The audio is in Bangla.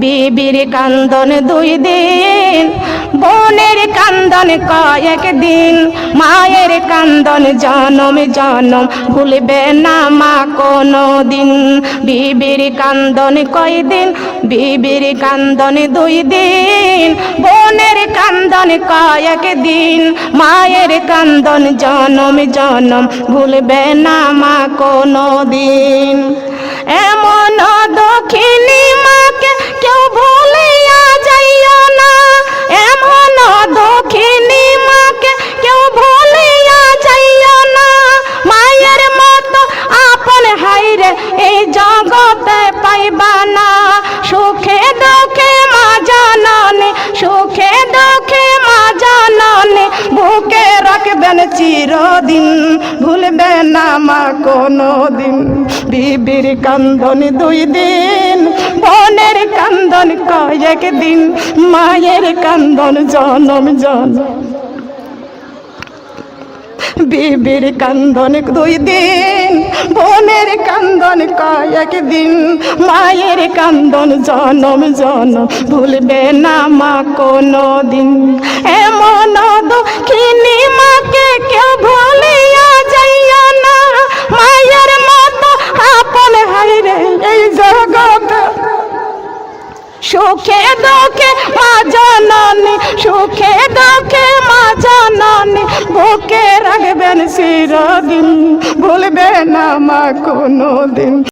বিবির কান্দন দুই দিন, বোনের কান্দন কয়েক দিন, মায়ের কান্দন জনম জনম, ভুলবে না মা কোনো দিন বিবির কান্দন কয় দিন, বিবির কান্দন দুই দিন, বোনের কান্দন কয়েক দিন, মায়ের কান্দন জনম জনম, ভুলবে না মা কোনো দিন হাইরে এই জগতে পাইবা না। সুখে দুঃখে মা জাননে, সুখে দুঃখে মা জাননে। বুকে রাখবেন চিরদিন, ভুলবে না মা কোনো দিন বিবির কান্দন দুই দিন, বোনের কান্দন কয়েক দিন মায়ের কান্দন জনম জনম। বিবির কান্দন দুই দিন কান্দন কয়েক দিন মায়ের কান্দন জনম জনম ভুলবে না মা কোনো দিন এমন দক্ষিণী মাকে কেউ ভুলিয়া যাইয়া না। মায়ের মতো আপন হাইরে এই জগতে সুখে দুঃখে মা জাননি, সুখে দুঃখে মা জাননি, বুকে রাখবেন চিরদিন, ভুলবে না মা কোনো দিন